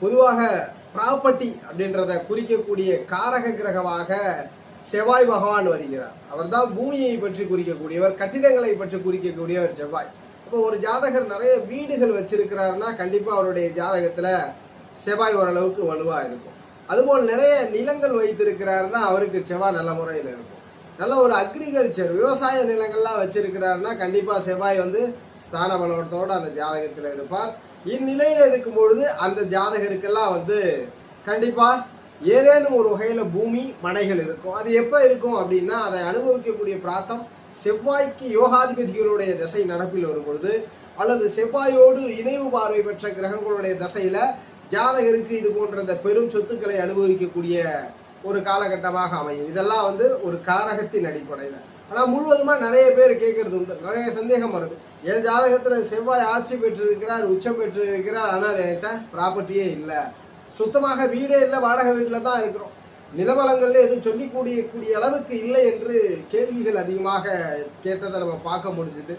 பொதுவாக ப்ராப்பர்ட்டி அப்படின்றத குறிக்கக்கூடிய காரக கிரகமாக செவ்வாய் பகவான் வருகிறார். அவர்தான் பூமியை பற்றி குறிக்கக்கூடியவர் கட்டிடங்களை பற்றி குறிக்கக்கூடியவர் செவ்வாய். இப்போ ஒரு ஜாதகர் நிறைய வீடுகள் வச்சிருக்கிறாருன்னா கண்டிப்பாக அவருடைய ஜாதகத்தில் செவ்வாய் ஓரளவுக்கு வலுவாக இருக்கும். அதுபோல் நிறைய நிலங்கள் வைத்திருக்கிறாருன்னா அவருக்கு செவ்வாய் நல்ல முறையில் இருக்கும். நல்ல ஒரு அக்ரிகல்ச்சர் விவசாய நிலங்கள்லாம் வச்சிருக்கிறாருன்னா கண்டிப்பாக செவ்வாய் வந்து ஸ்தான பலவத்தோட அந்த ஜாதகத்தில் இருப்பார். இந்நிலையில் இருக்கும் பொழுது அந்த ஜாதகருக்கெல்லாம் வந்து கண்டிப்பாக ஏதேனும் ஒரு வகையில் பூமி மனைகள் இருக்கும். அது எப்போ இருக்கும் அப்படின்னா அதை அனுபவிக்கக்கூடிய பிராத்தம் செவ்வாய்க்கு யோகாதிபதிகளுடைய திசை நடப்பில் வரும் பொழுது அல்லது செவ்வாயோடு இணைவு பார்வை பெற்ற கிரகங்களுடைய தசையில் ஜாதகருக்கு இது போன்ற அந்த பெரும் சொத்துக்களை அனுபவிக்கக்கூடிய ஒரு காலகட்டமாக அமையும். இதெல்லாம் வந்து ஒரு காரகத்தின் அடிப்படையில். ஆனால் முழுவதுமாக நிறைய பேர் கேட்கறது உண்டு. நிறைய சந்தேகம் வருது. என் ஜாதகத்தில் செவ்வாய் ஆட்சி பெற்றிருக்கிறார் உச்சம் பெற்றிருக்கிறார் ஆனால் என்கிட்ட ப்ராப்பர்ட்டியே இல்லை. சுத்தமாக வீடே இல்லை வாடகை வீட்டில் தான் இருக்கிறோம். நிலவலங்கள்ல எதுவும் சொல்லிக்கூடிய கூடிய அளவுக்கு இல்லை என்று கேள்விகள் அதிகமாக கேட்டதை நம்ம பார்க்க முடிஞ்சுது.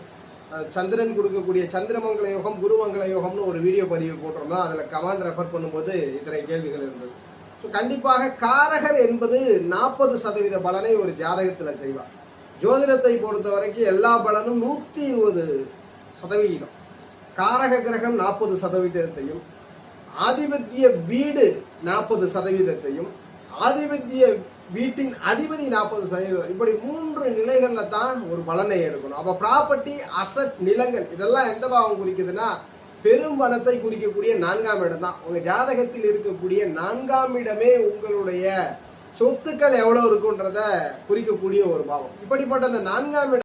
சந்திரன் கொடுக்கக்கூடிய சந்திரமங்கல யோகம் குருமங்கல யோகம்னு ஒரு வீடியோ பதிவு போட்டிருந்தோம். அதில் கமாண்ட் ரெஃபர் பண்ணும்போது இத்தனை கேள்விகள் இருந்தது. ஸோ கண்டிப்பாக காரகர் என்பது நாற்பது சதவீத பலனை ஒரு ஜாதகத்தில் செய்வார். ஜோதிடத்தை பொறுத்த வரைக்கும் எல்லா பலனும் நூற்றி இருபது சதவிகிதம். காரக கிரகம் நாற்பது சதவீதத்தையும் ஆதிபத்திய வீடு நாற்பது சதவீதத்தையும் ஆதிபத்திய வீட்டின் அதிபதி நாற்பது சதவீதம் இப்படி மூன்று நிலைகளில் தான் ஒரு பலனை எடுக்கணும். அப்போ ப்ராப்பர்ட்டி அசட் நிலங்கள் இதெல்லாம் எந்த பாவம் குறிக்குதுன்னா பெரும் பணத்தை குறிக்கக்கூடிய நான்காம் இடம் தான். உங்க ஜாதகத்தில் இருக்கக்கூடிய நான்காம் இடமே உங்களுடைய சொத்துக்கள் எவ்வளவு இருக்குன்றத குறிக்கக்கூடிய ஒரு பாவம். இப்படிப்பட்ட அந்த நான்காம் இடம்